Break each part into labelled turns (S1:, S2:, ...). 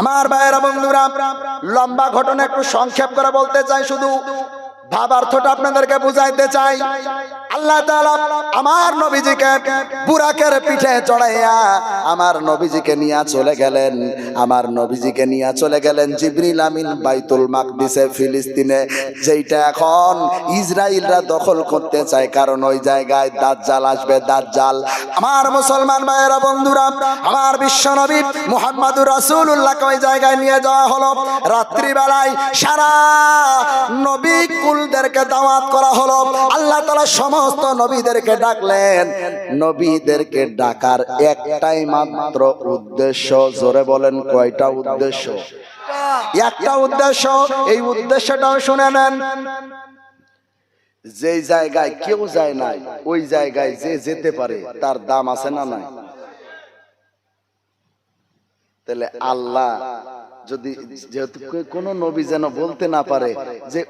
S1: আমার ভাইয়েরা বন্ধুরা, লম্বা ঘটনা একটু সংক্ষেপ করে বলতে চাই, শুধু ভাবার্থটা আপনাদেরকে বুঝাইতে চাই। আল্লাহ তাআলা আমার নবীজিকে বুরাকের পিঠে চড়াইয়া আমার নবীজিকে নিয়ে চলে গেলেন। আমার নবীজিকে নিয়ে চলে গেলেন জিবরিল আমিন বাইতুল মাকদিসে, ফিলিস্তিনে, যেইটা এখন ইসরায়েলরা দখল করতে চায়। কারণ ওই জায়গায় দাজ্জাল আসবে, দাজ্জাল। আমার মুসলমান ভাইয়েরা, বন্ধুরা, আমার বিশ্ব নবী মুহাম্মাদুর রাসূলুল্লাহকে ওই জায়গায় নিয়ে যাওয়া হলো। রাত্রিবেলায় সারা নবী কুলদেরকে দাওয়াত করা হলো। আল্লাহ তাআলা সমস্ত নবীদেরকে ডাকলেন। নবীদেরকে ডাকার একটাই মাত্র উদ্দেশ্য, জোরে বলেন কয়টা উদ্দেশ্য? একটা উদ্দেশ্য, এই উদ্দেশ্যটাও শুনে নেন। যেই জায়গায় কেউ যায় নাই, ওই জায়গায় যে যেতে পারে, তার দাম আছে না নাই? তাহলে আল্লাহ যদি যেহেতু কোনো নবী যেন বলতে না পারে যে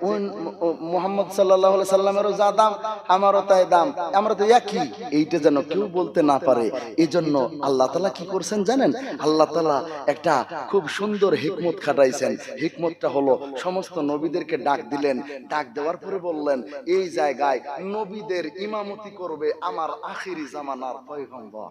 S1: মোহাম্মদ সাল্লাহ সাল্লামেরও যা দাম আমারও তাই দাম। আমরা তো একই। এইটা যেন কেউ বলতে না পারে। এই জন্য আল্লাহ তালা কি করছেন জানেন? আল্লাহ তালা একটা খুব সুন্দর হিকমত খাটাইছেন। হিকমতটা হলো সমস্ত নবীদেরকে ডাক দিলেন। ডাক দেওয়ার পরে বললেন এই জায়গায় নবীদের ইমামতি করবে আমার আখিরি জামানার পয়গম্বর।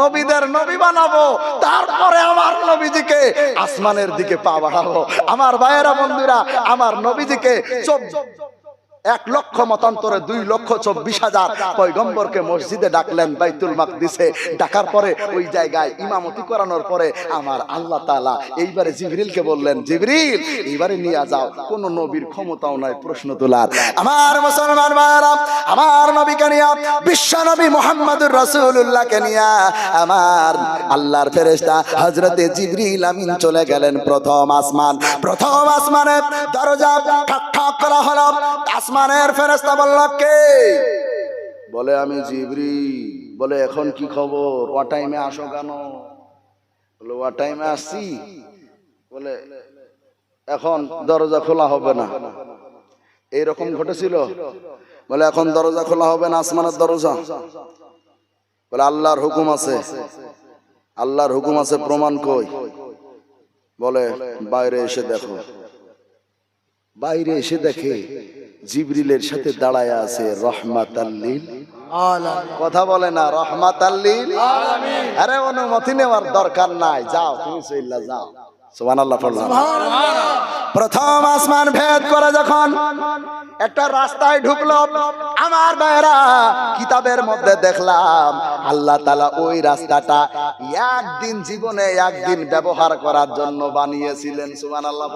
S1: নবীদের নবী বানাবো তারপরে আমার নবীজিকে আসমানের দিকে পা বাড়াবো। আমার ভাইয়েরা বন্ধুরা আমার নবীজিকে চোখ এক লক্ষ মতান্তরে দুই লক্ষ চব্বিশ হাজার পয়গম্বরকে মসজিদে ডাকলেন বাইতুল মাকদিসে। ডাকার পরে ওই জায়গায় ইমামতি করানোর পরে আমার আল্লাহ তাআলা এইবারে জিবরিলকে বললেন, জিবরিল, এইবারে নিয়ে যাও। কোন নবীর ক্ষমতাও নাই প্রশ্ন তোলার। আমার মুসলমান ভাইয়েরা, আমার নবীকে নিয়ে, বিশ্ব নবী মোহাম্মদুর রাসূলুল্লাহকে নিয়ে আমার আল্লাহর ফেরেশতা হযরতে জিবরিল আমিন চলে গেলেন প্রথম আসমান। প্রথম আসমানে দরজা ঠক ঠক করা হলো। আসমানের ফেরেশতা বলল, কে? বলে, আমি জিবরি বলে, এখন কি খবর? ও টাইমে আসো কেন? বলে ও টাইমে আসছি? বলে, এখন দরজা খোলা হবে না। এইরকম ঘটেছিল। বলে, এখন দরজা খোলা হবে না, আসমানের দরজা। বলে, আল্লাহর হুকুম আছে। আল্লাহর হুকুম আছে, প্রমাণ কই? বলে, বাইরে এসে দেখো। বাইরে এসে দেখে। জিবরিলের সাথে দাঁড়ায় আছে রহমাত কথা বলে না রহমাত আরে অনুমতি নেওয়ার দরকার নাই। যাও তুমি চল্লা যাও। পড়লাম। প্রথম আসমান ভেদ করে যখন একটা রাস্তায় ঢুকলো আমার ভাইরা কিতাবের মধ্যে দেখলাম আল্লাহ তালা ওই রাস্তাটা একদিন জীবনে একদিন ব্যবহার করার জন্য বানিয়েছিলেন সুমান আল্লাহ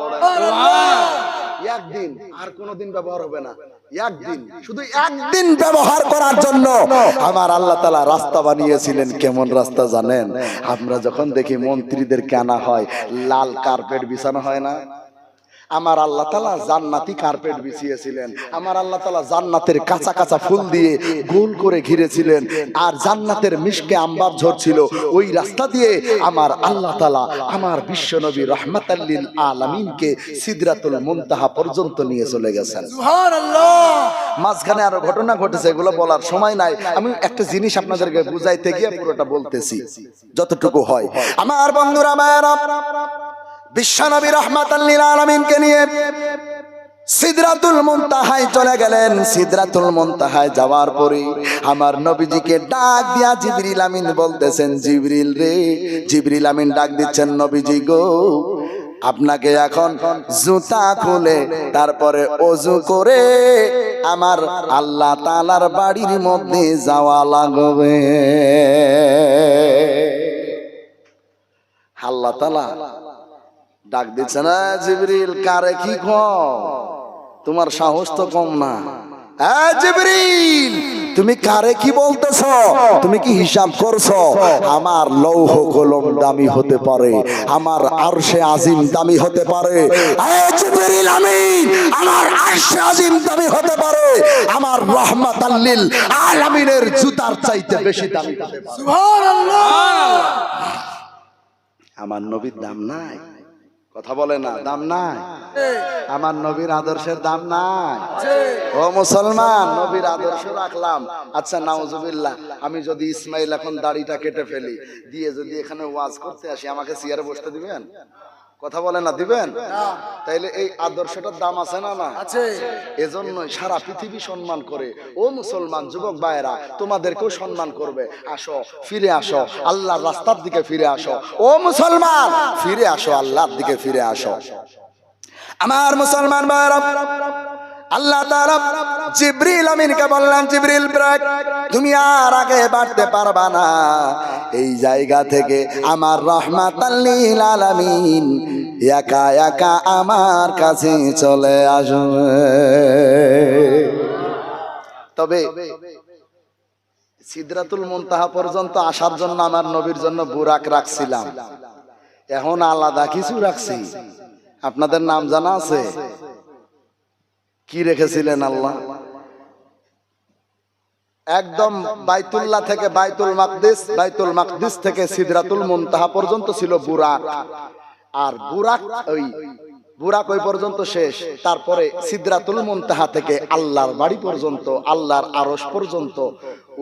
S1: একদিন আর কোনোদিন ব্যবহার হবে না। একদিন। শুধু একদিন ব্যবহার করার জন্য আমার আল্লাহ তালা রাস্তা বানিয়েছিলেন। কেমন রাস্তা জানেন? আমরা যখন দেখি মন্ত্রীদেরকে আনা হয়, লাল কার্পেট বিছানো হয় না? আমার আল্লাহ তালা জান্নাতি কার্পেট বিছিয়েছিলেন। আমার আল্লাহ তালা জান্নাতের কাঁচা কাঁচা ফুল দিয়ে গোল করে ঘিরেছিলেন। আর জান্নাতের মিশকে আম্বার ঝরছিল ওই রাস্তা দিয়ে আমার আল্লাহ তালা আমার বিশ্ব নবী রহমাতাল্লিল আলামিনকে সিদরাতুল মুনতাহা পর্যন্ত নিয়ে চলে গেছেন। মাঝখানে আরও ঘটনা ঘটেছে এগুলো বলার সময় নাই। আমি একটা জিনিস আপনাদেরকে বুঝাইতে গিয়ে পুরোটা বলতেছি যতটুকু হয়। আমার বন্ধুরা মায়েরা বিশ্বনবী রহমাতাল্লিল আলামিনকে নিয়ে সিদরাতুল মুনতাহায় চলে গেলেন। সিদরাতুল মুনতাহায় যাওয়ার পরে আমার নবীজিকে ডাক দিয়া জিবরিল আমিন বলতেছেন, জিবরিল রে, জিবরিল আমিন ডাক দিচ্ছেন নবীজি গো, আপনাকে এখন জুতা খুলে তারপরে অজু করে আমার আল্লাহ তালার বাড়ির মধ্যে যাওয়া লাগবে। আল্লাহ তালা ডাক দিচ্ছে না জিবরিল কারে কি কম তোমার সাহস তো কম না। জিবরিল তুমি কারে কি বলতেছ? তুমি কি হিসাব করছ? আমার লৌহ কলম দামি হতে পারে আমার আরশে আজিম দামি হতে পারে। আমিন আমার আরশে আজিম দামি হতে পারে আমার রহমাত আল্লিল আলামিনের জুতার চাইতে বেশি দামি আমার নবীর দাম নাই। কথা বলে না দাম নাই। আমার নবীর আদর্শের দাম নাই। ও মুসলমান নবীর আদর্শ রাখলাম। আচ্ছা নাউজুবিল্লাহ আমি যদি ইসমাইল এখন দাড়িটা কেটে ফেলি দিয়ে যদি এখানে ওয়াজ করতে আসি আমাকে চেয়ারে বসতে দিবেন? কথা বলে না দিবেন? তাইলে এই আদর্শটার দাম আছে না না?
S2: আছে।
S1: এজন্যই সারা পৃথিবী সম্মান করে। ও মুসলমান যুবক ভাইয়েরা তোমাদেরকেও সম্মান করবে। আসো ফিরে আসো আল্লাহর রাস্তার দিকে ফিরে আসো। ও মুসলমান ফিরে আসো আল্লাহর দিকে ফিরে আসো। আমার মুসলমান ভাইয়েরা আল্লাহ তাআলা জিবরিল আমিনকে বললেন, জিবরিল ব্রেক তুমি আর আগে বাড়তে পারবা না। এই জায়গা থেকে আমার রহমাতাল্লিল আলামিন একা একা আমার কাছে চলে আসবে। তবে সিদরাতুল মুনতাহা পর্যন্ত আসার জন্য আমার নবীর জন্য বুরাক রাখছিলাম। এখন আলাদা কিছু রাখছি। আপনাদের নাম জানা আছে? কি রেখেছিলেন আল্লাহ? একদম বাইতুল্লাহ থেকে বাইতুল মাকদিস বাইতুল মাকদিস থেকে সিদরাতুল মুনতাহা পর্যন্ত ছিল বুরাক। আর বুরাক ওই বুরাক ওই পর্যন্ত শেষ। তারপরে সিদরাতুল মুনতাহা থেকে আল্লাহর বাড়ি পর্যন্ত, আল্লাহর আরশ পর্যন্ত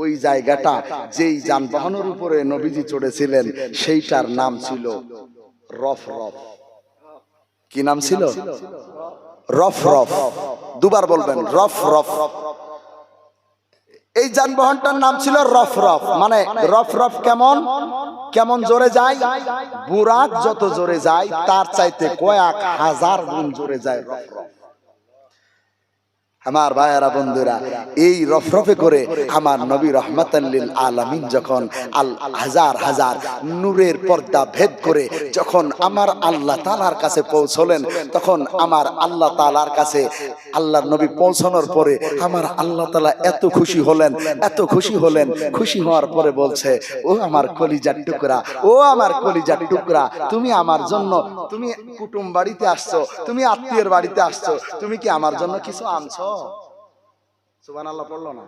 S1: ওই জায়গাটা যেই যানবাহনের উপরে নবীজি চড়েছিলেন, সেইটার নাম ছিল রফ রফ কি নাম ছিল? রফ রফ। দুবার বলবেন, রফ রফ। এই যানবাহনটার নাম ছিল রফ রফ। মানে রফ রফ কেমন? কেমন জোরে যায়? বুরাক যত জোরে যায়, তার চাইতে কয়েক হাজার গুণ জোরে যায় রফ রফ। আমার ভাইয়ারা, বন্ধুরা, এই রফরফে করে আমার নবী রহমাতাল্লিল আলামিন যখন আল হাজার হাজার নূরের পর্দা ভেদ করে যখন আমার আল্লাহ তালার কাছে পৌঁছলেন, তখন আমার আল্লাহ তালার কাছে আল্লাহ নবী পৌঁছানোর পরে আমার আল্লাহ তালা এত খুশি হলেন, এত খুশি হলেন। খুশি হওয়ার পরে বলছে, ও আমার কলিজার টুকরা, ও আমার কলিজার টুকরা, তুমি আমার জন্য, তুমি কুটুম বাড়িতে আসছো, তুমি আত্মীয়ের বাড়িতে আসছো, তুমি কি আমার জন্য কিছু আনছো? সুবান আল্লাহ পড়ল না?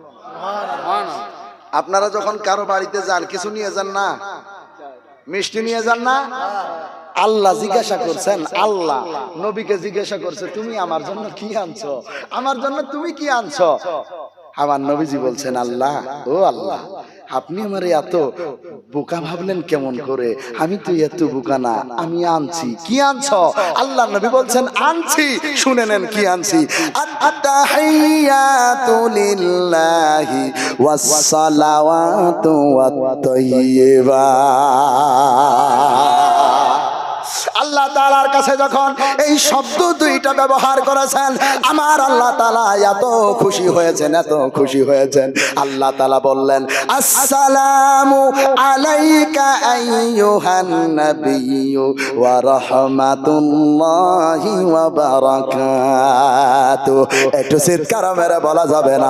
S1: আপনারা যখন কারও বাড়িতে যান কিছু নিয়ে যান না? মিষ্টি নিয়ে যান না? আল্লাহ জিজ্ঞাসা করছেন আল্লাহ নবীকে জিজ্ঞাসা করছে তুমি আমার জন্য কি আনছো? আমার জন্য তুমি কি আনছো? আমার নবীজি বলছেন আল্লাহ ও আল্লাহ আপনি আমার এত বোকা ভাবলেন কেমন করে? আমি তো এত বোকা না, আমি আনছি। কি আনছ? আল্লাহ নবী বলছেন, আনছি। শুনে নেন কি আনছি। আত্তাহিয়াতু লিল্লাহি ওয়াস সালাওয়াতু ওয়াত আল্লাহ তালার কাছে যখন এই শব্দ দুইটা ব্যবহার করেছেন, আমার আল্লাহ তালা এত খুশি হয়েছেন, এত খুশি হয়েছেন। আল্লাহ তালা বললেন, আসসালামু চিৎকার মেরে বলা যাবে না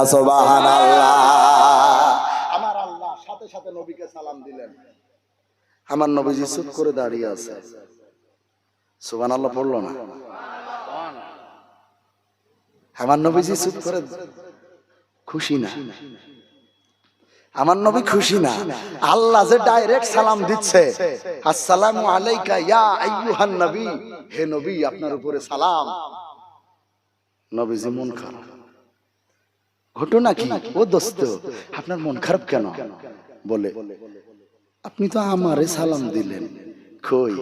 S1: আমার আল্লাহ সাথে সাথে নবীকে সালাম দিলেন। আমার নবীজি চুপ করে দাঁড়িয়ে আছে। সুবান আল্লাহ পড়ল না? আমার নবীজি চুপ করে খুশি না। আমার নবী খুশি না। আল্লাহ যে ডাইরেক্ট সালাম দিচ্ছে, আসসালামু আলাইকা ইয়া আইয়ুহান নবী। হে নবী, আপনার উপরে সালাম। নবীজি মন খারাপ। ঘটনা কি? ও দোস্ত, আপনার মন খারাপ কেন? বলে, আপনি তো আমারে সালাম দিলেন। কই?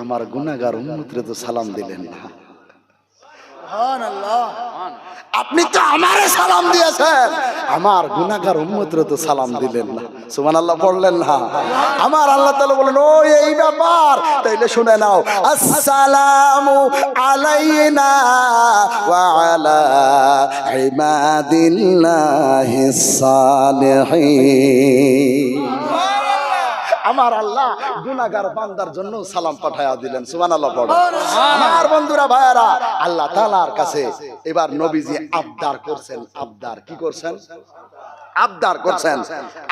S1: আমার গুনাগার উম্মতরে তো সালাম দিলেন না। আপনি তো আমারে সালাম দিয়েছেন। আমার গুনাগার উম্মতরে তো সালাম দিলেন না। সুমান আল্লাহ পড়লেন না। আমার আল্লাহ তাআলা বলেন ও এই ব্যাপার। তাইলে শুনে নাও আসসালামু আলাইনা ওয়া আলা ইবাদিল্লাহিস সালিহিন। আমার আল্লাহ গুনাগার বান্দার জন্য সালাম পাঠায়া দিলেন সুবহানাল্লাহ পড়ো। আমার বন্ধুরা ভাইয়ারা আল্লাহ তাআলার কাছে এবার নবীজি আবদার করছেন আবদার কি করছেন? আবদার করছেন।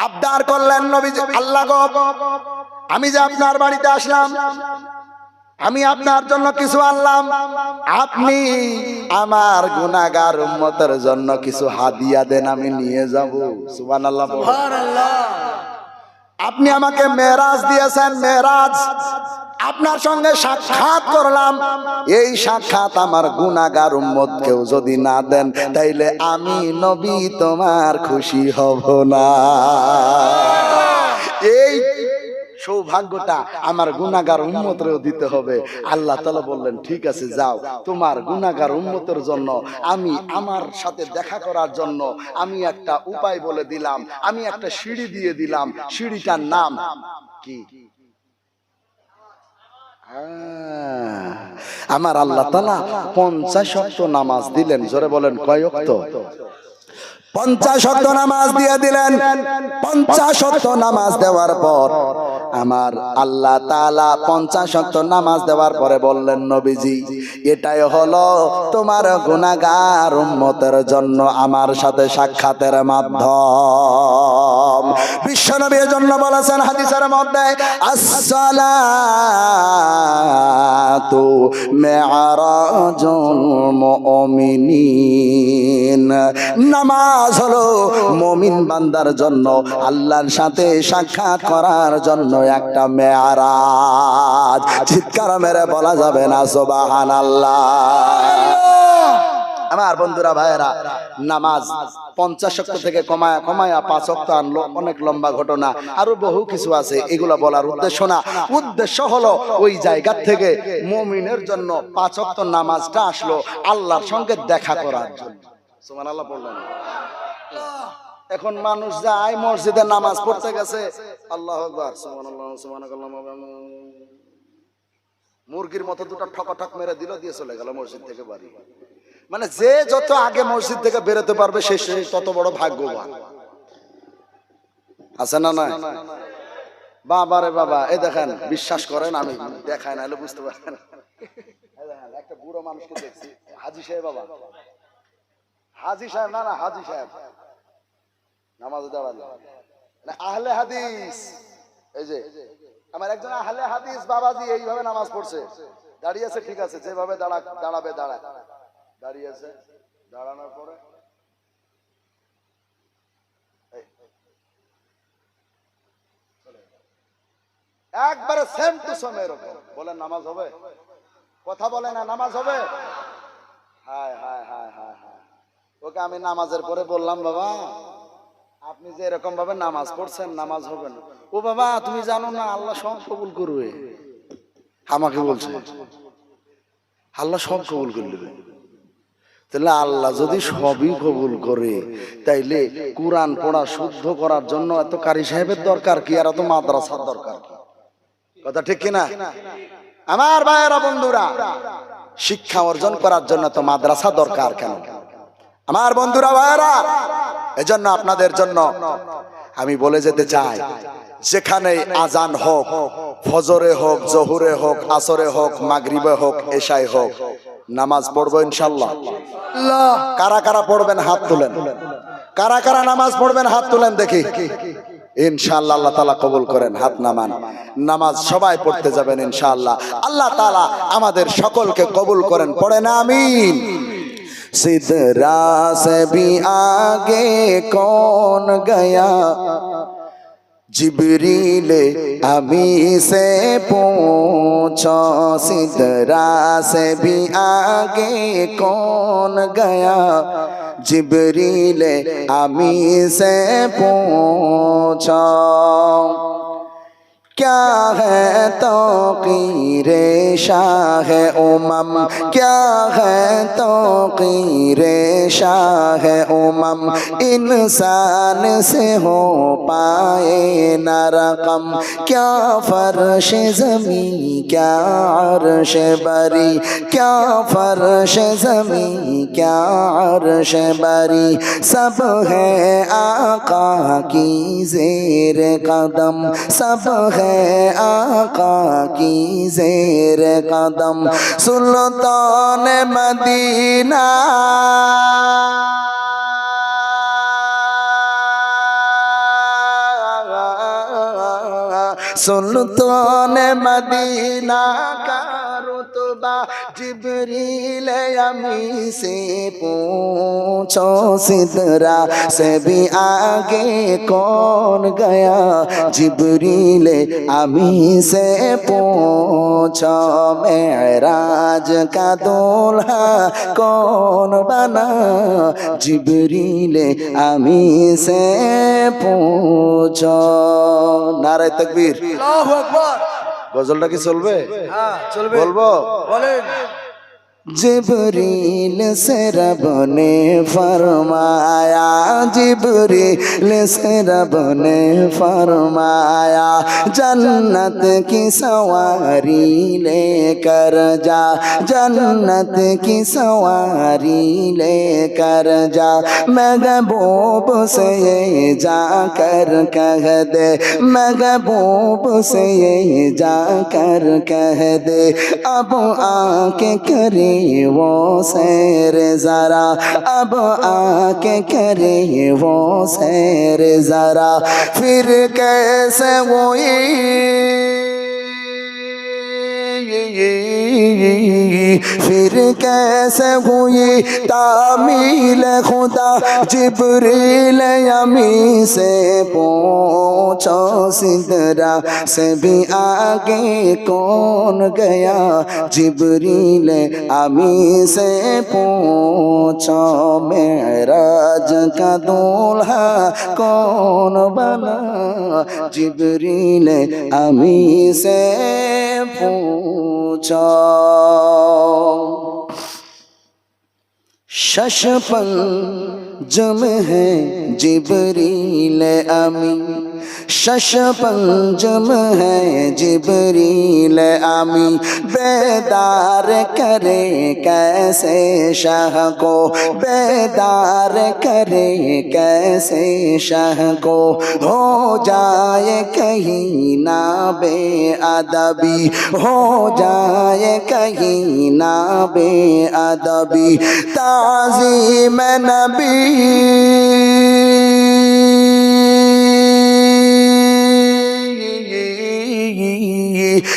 S1: আবদার করলেন নবীজি আল্লাহ আমি যে আপনার বাড়িতে আসলাম আমি আপনার জন্য কিছু আনলাম আপনি আমার গুনাগার উম্মতের জন্য কিছু হাদিয়া দেন আমি নিয়ে যাব যাব সুবহানাল্লাহ। আপনি আমাকে মেরাজ দিয়েছেন, মেরাজ। আপনার সঙ্গে সাক্ষাৎ করলাম। এই সাক্ষাৎ আমার গুণাগার উম্মত কেউ যদি না দেন, তাইলে আমি নবী তোমার খুশি হব না। এই সৌভাগ্যটা আমার গুনাগার উম্মতরেও দিতে হবে। আল্লাহ তালা বললেন, ঠিক আছে, যাও। তোমার গুনাগার উম্মতের জন্য আমি আমার সাথে দেখা করার জন্য আমি একটা উপায় বলে দিলাম। আমি একটা সিঁড়ি দিয়ে দিলাম। সিঁড়িটার নাম কি? আমার আল্লাহ তালা পঞ্চাশ নামাজ দিলেন। জোরে বলেন, কয় অক্ত পঞ্চাশ নামাজ দিয়ে দিলেন। পঞ্চাশ নামাজ দেওয়ার পর আমার আল্লাহ তালা পঞ্চাশ অক্ত নামাজ দেওয়ার পরে বললেন, নবীজি, এটাই হলো তোমার গুনাহগার উম্মতের জন্য আমার সাথে সাক্ষাতের মাধ্যম। বিশ্বনবীর জন্য বলেছেন হাদিসের মধ্যে, আসসালাতু মেআরাজুল মুমিনিন। নামাজ হলো মুমিন বান্দার জন্য, আল্লাহর সাথে সাক্ষাৎ করার জন্য একটা মেয়ারাজ। চিৎকার মেরে বলা যাবে না সুবহানাল্লাহ। আমার বন্ধুরা ভাইয়েরা নামাজ পঞ্চাশ শক্ত থেকে কমায়া কমায়া পাঁচ অক্ত আনলো অনেক লম্বা ঘটনা আরও বহু কিছু আছে এগুলো বলার উদ্দেশ্য না। উদ্দেশ্য হলো ওই জায়গা থেকে মমিনের জন্য পাঁচ অক্ত নামাজটা আসলো আল্লাহর সঙ্গে দেখা করার জন্য। সুমান আল্লাহ! বললেন এখন মানুষ যায় মসজিদে নামাজ পড়তে গেছে। আল্লাহ আকবার, সুবহানাল্লাহ সুবহানাল্লাহ মুরগির মতো দুটো ঠক মেরে দিল, দিয়ে চলে গেল মসজিদ থেকে বাড়ি। মানে যে যত আগে মসজিদ থেকে বেরোতে পারবে, সে তত বড় ভাগ্যবান। আছে না না বাবা রে বাবা, এই দেখেন, বিশ্বাস করেন আমি, দেখায় না বুঝতে পারেন একটা বুড়ো মানুষকে দেখছি। হাজি সাহেব বাবা। হাজি সাহেব, না না, হাজি সাহেব। নামাজ দাঁড়াল। না আহলে হাদিস, এই যে, আমার একজন আহলে হাদিস বাবাজি এইভাবে নামাজ পড়ছে। দাঁড়িয়েছে ঠিক আছে, যেভাবে দাঁড়া দাঁড়াবে দাঁড়ায় দাঁড়িয়েছে দাঁড়ানোর পরে একবারে সেম টু সেম এরকম। বলেন, নামাজ হবে? কথা বলে না, নামাজ হবে? হায় হায় হায় হায় হায়। ওকে আমি নামাজের পরে বললাম, বাবা। আপনি যে এরকম ভাবে নামাজ পড়ছেন, নামাজ হবে না। ও বাবা, তুমি জানো না, আল্লাহ সব কবুল করবে। আমাকে বলছে। আল্লাহ সব কবুল করে নেবে। তাহলে আল্লাহ যদি সবই কবুল করে, তাইলে কোরআন পড়া শুদ্ধ করার জন্য এত কারি সাহেবের দরকার কি, আর এত মাদ্রাসার দরকার কি? কথা ঠিক কিনা? আমার ভাইয়েরা, বন্ধুরা, শিক্ষা অর্জন করার জন্য তো মাদ্রাসা দরকার কেন? আমার বন্ধুরা ভাইয়েরা এজন্য আপনাদের জন্য আমি বলে যেতে চাই যেখানে আজান হোক, ফজরে হোক, জহুরে হোক, আসরে হোক, মাগরিবে হোক এশাই হোক, নামাজ পড়ব ইনশাল্লাহ কারা কারা পড়বেন হাত তুলেন? কারা কারা নামাজ পড়বেন হাত তুলেন দেখি? ইনশাআল্লাহ আল্লাহ তালা কবুল করেন, হাত নামান। নামাজ সবাই পড়তে যাবেন ইনশাআল্লাহ। আল্লাহ তালা আমাদের সকলকে কবুল করেন পড়েন আমিন। सिदरा से भी आगे कौन गया जिबरील अभी से पूछो सिदरा से भी आगे कौन गया जिबरील अभी से पूछो کیا ہے توقیر شاہ امم کیا ہے توقیر شاہ امم انسان سے ہو پائے نہ رقم کیا فرش زمیں کیا عرش بری کیا فرش زمیں کیا عرش بری سب ہے آقا کی زیر قدم سب ہے है है आका की जेर कदम सुल्तान मदीना सुल्तान मदीना का रुतबा जिबरील अमी से पूछो सिदरा से भी आगे कौन गया जिबरील अमी से पूछो मेराज का दूल्हा कौन बना जिबरील अमी से पूछो नारे तकबीर
S3: अल्लाहु अकबर
S4: গজলটা কি চলবে?
S3: হ্যাঁ চলবে।
S4: বলব?
S3: বলেন।
S1: जिबरील से ने फरमाया, जिबरील से रब ने फरमाया, जन्नत की सवारी लेकर जा, जन्नत की सवारी लेकर जा। महबूब से ये जाकर कह दे, महबूब से ये जाकर कह दे। अब आके करे वो सैर जरा अब आके करे वो सैर जरा फिर कैसे हुई फिर कैसे हुई तामील खुदा जिबरील यमी से पूछो सिदरा से भी आगे कौन गया जिबरील अमी से पूछो मेराज का दूल्हा कौन बना जिबरील अमी से पूछो ऊंचा शशपल शशपंजम है जिबरील अमी शशपंजम है जिबरील अमी बेदार करे कैसे शाह को? बेदार करे कैसे शाह को? हो जाए कहीं ना बेअदबी हो जाए कहीं ना बेअदबी ताजीम नबी الرحيم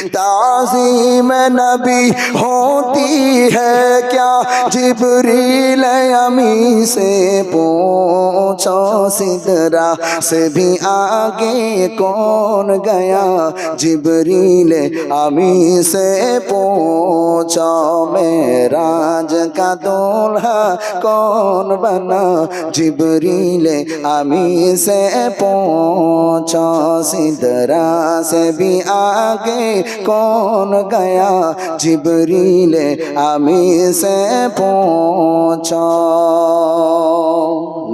S1: ताजीम नबी होती है क्या? जिबरील अमी से पूछो, सिदरा से भी आगे कौन गया? जिबरील अमी से पूछो, मेराज का दूल्हा कौन बना? जिबरील अमी से पूछो, सिदरा से भी आगे कौन गया जिबरील अमी से पूछो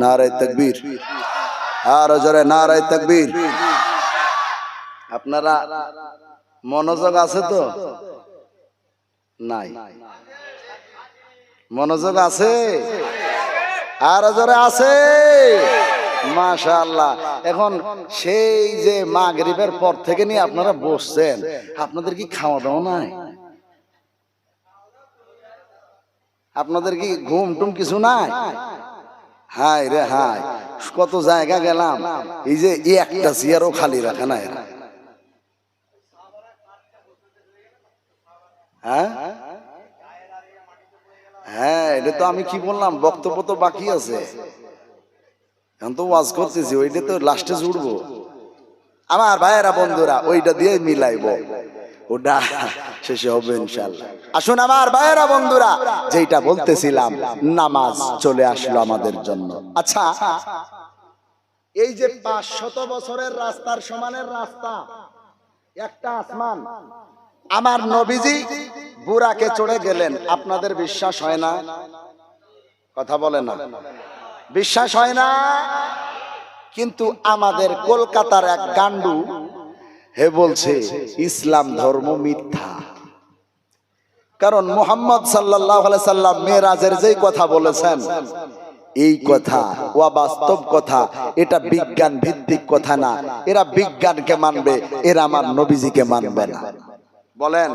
S1: नारे तकबीर আর জোরে নারায় তকবীর আপনারা মনোযোগ আছে তো নাই মনোযোগ আছে আর জোরে আছে মাশাআল্লাহ। এখন সেই যে মাগরিবের পর থেকে নিয়ে আপনারা বসছেন, আপনাদের কি খাওয়া দাওয়া নাই? আপনাদের কি ঘুম টুম কিছু নাই? হাই রে হাই কত জায়গা গেলাম, এই যে একটা চেয়ারও খালি রাখে না এরা। হ্যাঁ? হ্যাঁ এটা তো আমি কি বললাম, বক্তব্য তো বাকি আছে। এখন তো ওয়াজ করতেছি, ওইটা তো লাস্টে জুড়বো। আমার ভাইয়েরা, বন্ধুরা, ওইটা দিয়ে মিলাইব। ওটা শেষে হবে ইনশাল্লাহ আসুন আমার ভাইয়েরা, বন্ধুরা যেটা বলতেছিলাম, নামাজ চলে আসলো আমাদের জন্য। আচ্ছা এই যে পাঁচ শত বছরের রাস্তার সমানের রাস্তা, একটা আসমান। আমার নবীজি বুড়াকে চড়ে গেলেন, আপনাদের বিশ্বাস হয় না? কথা বলে না। বিশ্বাস হয় না? কিন্তু আমাদের কলকাতার এক গান্ডু হে বলছে, ইসলাম ধর্ম মিথ্যা। কারণ মোহাম্মদ সাল্লাহ সাল্লাম মেয়েরাজের যেই কথা বলেছেন, এই কথা অবাস্তব কথা, এটা বিজ্ঞান ভিত্তিক কথা না। এরা বিজ্ঞানকে মানবে, এরা আমার নবীজিকে মানবে না।
S5: বলেন,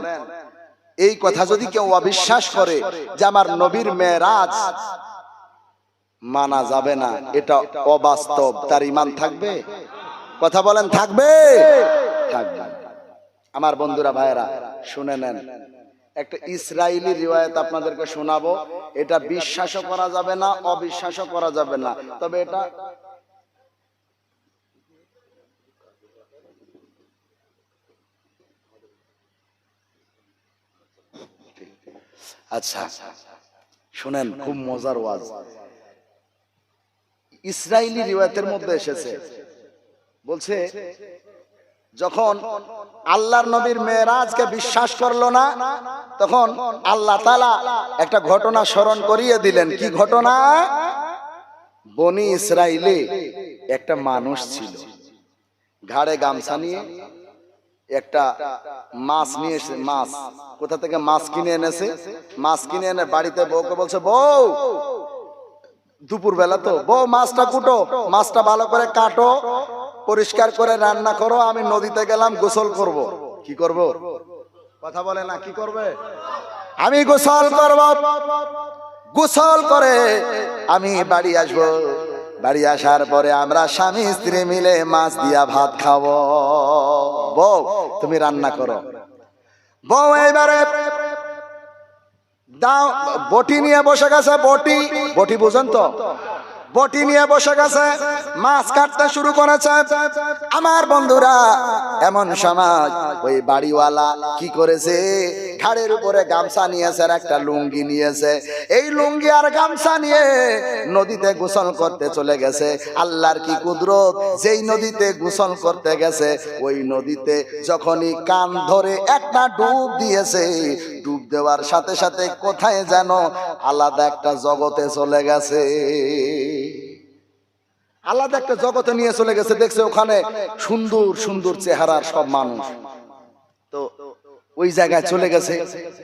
S5: এই কথা যদি কেউ অবিশ্বাস করে যে আমার নবীর মেয়েরাজ
S1: মানা যাবে না। এটা অবাস্তব। তার ইমান থাকবে? কথা বলেন, থাকবে? থাকবে। আমার বন্ধুরা, ভাইয়েরা, শুনে নেন। একটা ইসরায়েলি রিওয়ায়ত আপনাদেরকে শোনাবো। এটা বিশ্বাসও করা যাবে না, অবিশ্বাসও করা যাবে না। তবে এটা আচ্ছা শুনেন, খুব মজার ওয়াজ। ইসরায়েলি রিওয়ায়তের মধ্যে এসেছে। বলছে
S5: যখন আল্লাহর নবীর মেয়েরাজকে বিশ্বাস করল না তখন আল্লাহ তালা একটা ঘটনা স্মরণ করিয়ে দিলেন। কি ঘটনা?
S1: বনি ইসরায়েলে একটা মানুষ ছিল। ঘাড়ে গামছা নিয়ে একটা মাছ নিয়ে এসে মাছ। কোথা থেকে মাছ কিনে এনেছে? মাছ কিনে এনে বাড়িতে বউকে বলছে বউ দুপুর বেলা তো। বউ, মাছটা কুটো, মাছটা ভালো করে কাটো, পরিষ্কার করে রান্না করো, আমি নদীতে গেলাম, গোসল করব। কি করব?
S5: কথা বলে না, কি করবে?
S1: আমি গোসল করব। গোসল করে আমি বাড়ি আসব। বাড়ি আসার পরে আমরা স্বামী, স্ত্রী মিলে মাছ দিয়া ভাত খাব। বউ, তুমি রান্না করো। বউ এবারে দাও, বটি নিয়ে বসে গেছে, বটি। বটি বুঝেন তো? বটি নিয়ে বসে গেছে, মাছ কাটতে শুরু করেছে। আমার বন্ধুরা, এমন সমাজ, ওই বাড়িওয়ালা কি করেছে? উপরে গামছা নিয়েছে একটা লুঙ্গি নিয়েছে। এই লুঙ্গি আর গামছা নিয়ে নদীতে গোসল করতে চলে গেছে। আল্লাহর কি কুদরত? যেই নদীতে গোসল করতে গেছে, ওই নদীতে যখনই কান ধরে একটা ডুব দিয়েছে, ডুব দেওয়ার সাথে সাথে কোথায় যেন আলাদা একটা জগতে চলে গেছে। আলাদা একটা জগতে নিয়ে চলে গেছে, দেখছে ওখানে সুন্দর সুন্দর চেহারার সব মানুষ। তো ওই জায়গায় চলে গেছে।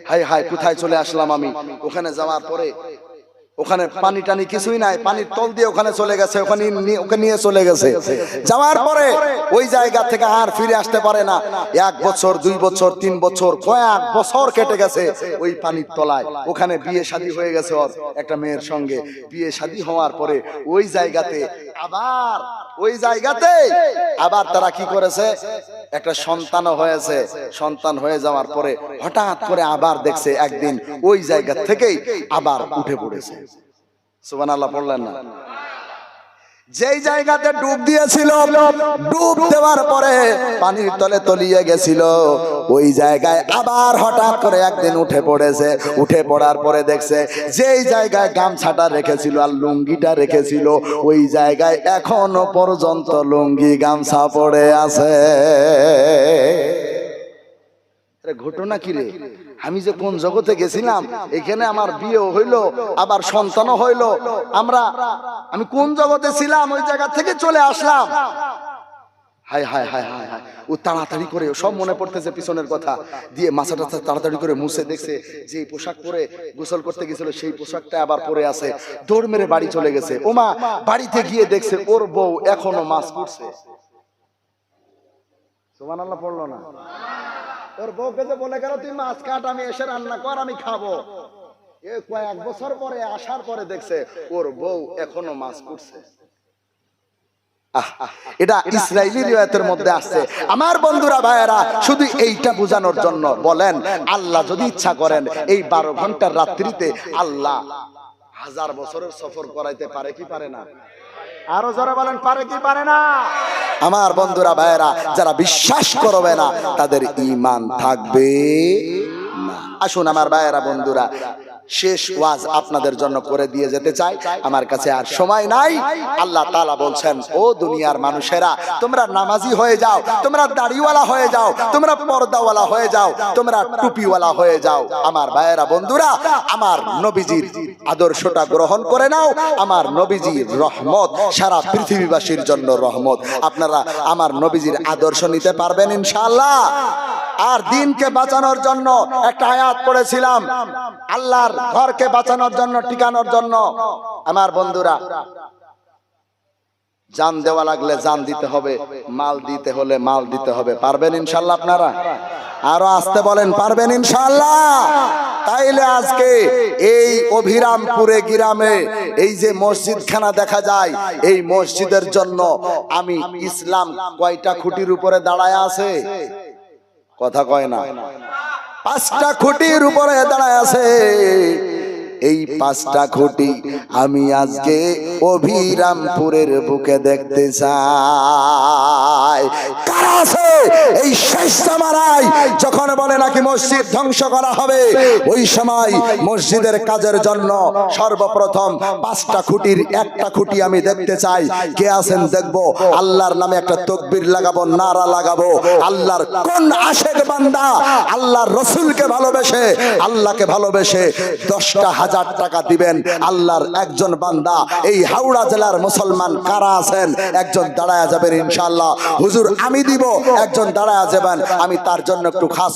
S1: হাই হাই কোথায় চলে আসলাম আমি? ওখানে যাওয়ার পরে ওখানে পানি টানি কিছুই নাই, পানির তল দিয়ে ওখানে চলে গেছে, ওখানে ওকে নিয়ে চলে গেছে। যাওয়ার পরে ওই জায়গা থেকে আর ফিরে আসতে পারে না। এক বছর, দুই বছর, তিন বছর, কয়েক বছর কেটে গেছে ওই পানির তলায়। ওখানে বিয়ে শাদী হয়ে গেছে ওর একটা মেয়ের সঙ্গে। বিয়ে শাদী হওয়ার পরে ওই জায়গাতে আবার ওই জায়গাতে আবার তারা কি করেছে? একটা সন্তানও হয়েছে। সন্তান হয়ে যাওয়ার পরে হঠাৎ করে আবার দেখছে একদিন ওই জায়গা থেকেই আবার উঠে পড়েছে। সুবান আল্লাহ পড়লেন না? যেই জায়গাতে ডুব দিয়েছিল ডুব দেওয়ার পরে পানির তলে তলিয়ে গেছিল। ওই জায়গায় আবার হঠাৎ করে একদিন উঠে পড়েছে। উঠে পড়ার পরে দেখছে, যেই জায়গায় গামছাটা রেখেছিল আর লুঙ্গিটা রেখেছিল, ওই জায়গায় এখনও পর্যন্ত লুঙ্গি, গামছা পড়ে আছে। ঘটনা কি রে? আমি যে কোন জগতে গেছিলাম, এখানে আমার বিয়ে হইল, আবার সন্তানও হইল। আমরা, আমি কোন জগতে ছিলাম, ওই জায়গা থেকে চলে আসলাম। Hi hi hi hi hi ও তাড়াতাড়ি করে সব মনে পড়তেছে পিছনের কথা। দিয়ে মাথাটা তাড়াতাড়ি করে মুছে দেখছে যে পোশাক পরে গোসল করতে গেছিল, সেই পোশাকটা আবার পরে আছে। দৌড় মেরে বাড়ি চলে গেছে। ওমা বাড়িতে গিয়ে দেখছে, ওর বউ এখনও মাছ করছে
S5: মাছ দেখছে,
S1: ওর বউ এখনও মাছ করছে এটা ইসরায়েলি রিওয়ায়াতের মধ্যে আসছে আমার বন্ধুরা ভাইয়েরা শুধু এইটা বোঝানোর জন্য বলেন আল্লাহ যদি ইচ্ছা করেন এই বারো ঘণ্টার রাত্রিতে আল্লাহ হাজার বছরের সফর করাইতে পারে কি পারে না?
S5: আরও যারা বলেন পারে কি পারে না?
S1: আমার বন্ধুরা ভাইয়েরা যারা বিশ্বাস করবে না তাদের ইমান থাকবে না। আসুন আমার ভাইয়েরা বন্ধুরা শেষ ওয়াজ আপনাদের জন্য করে দিয়ে যেতে চাই। আমার কাছে আর সময় নাই। আল্লাহ তাআলা বলছেন, ও দুনিয়ার মানুষেরা, তোমরা নামাজি হয়ে যাও, তোমরা দাড়িওয়ালা হয়ে যাও, তোমরা পর্দাওয়ালা হয়ে যাও, তোমরা টুপিওয়ালা হয়ে যাও। আমার ভাইয়েরা, বন্ধুরা, আমার নবীজির আদর্শটা গ্রহণ করে নাও। আমার নবীজির রহমত সারা পৃথিবীবাসীর জন্য রহমত। আপনারা আমার নবীজির আদর্শ নিতে পারবেন ইনশাআল্লাহ। আর দিনকে বাঁচানোর জন্য একটা আয়াত পড়েছিলাম, আল্লাহর ঘরকে বাঁচানোর জন্য টিকানোর জন্য। আমার বন্ধুরা, জান দেওয়া লাগলে জান দিতে হবে, মাল দিতে হলে মাল দিতে হবে। পারবেন ইনশাল্লাহ আপনারা? আরও আসতে বলেন, পারবেন ইনশাল্লাহ? তাইলে আজকে এই অভিরামপুরে গ্রামে এই যে মসজিদখানা দেখা যায়, এই মসজিদের জন্য আমি ইসলাম কয়টা খুঁটির উপরে দাঁড়ায় আছে? কথা কয় না। পাঁচটা খুঁটির উপরে দাঁড়ায় আছে। এই পাঁচটা খুঁটি আমি আজকে অভিরামপুরের বুকে দেখতে চাই। এই শেষ যখন বলে নাকি মসজিদ ধ্বংস করা হবে, ওই সময় মসজিদের কাজের জন্য সর্বপ্রথম পাঁচটা খুঁটির একটা খুঁটি আমি দেখতে চাই। কে আছেন দেখব? আল্লাহর নামে একটা তকবির লাগাবো, নারা লাগাবো। আল্লাহর কোন আশেক বান্দা? আল্লাহর রসুলকে ভালোবেসে, আল্লাহকে ভালোবেসে দশটা হাজার টাকা দিবেন। আল্লাহর একজন বান্দা এই হাওড়া জেলার মুসলমান কারা আছেন? একজন দাঁড়ায় যাবেন ইনশাল্লাহ হুজুর, আমি দিব, একজন দাঁড়ায় যাবেন। আমি তার জন্য একটু খাস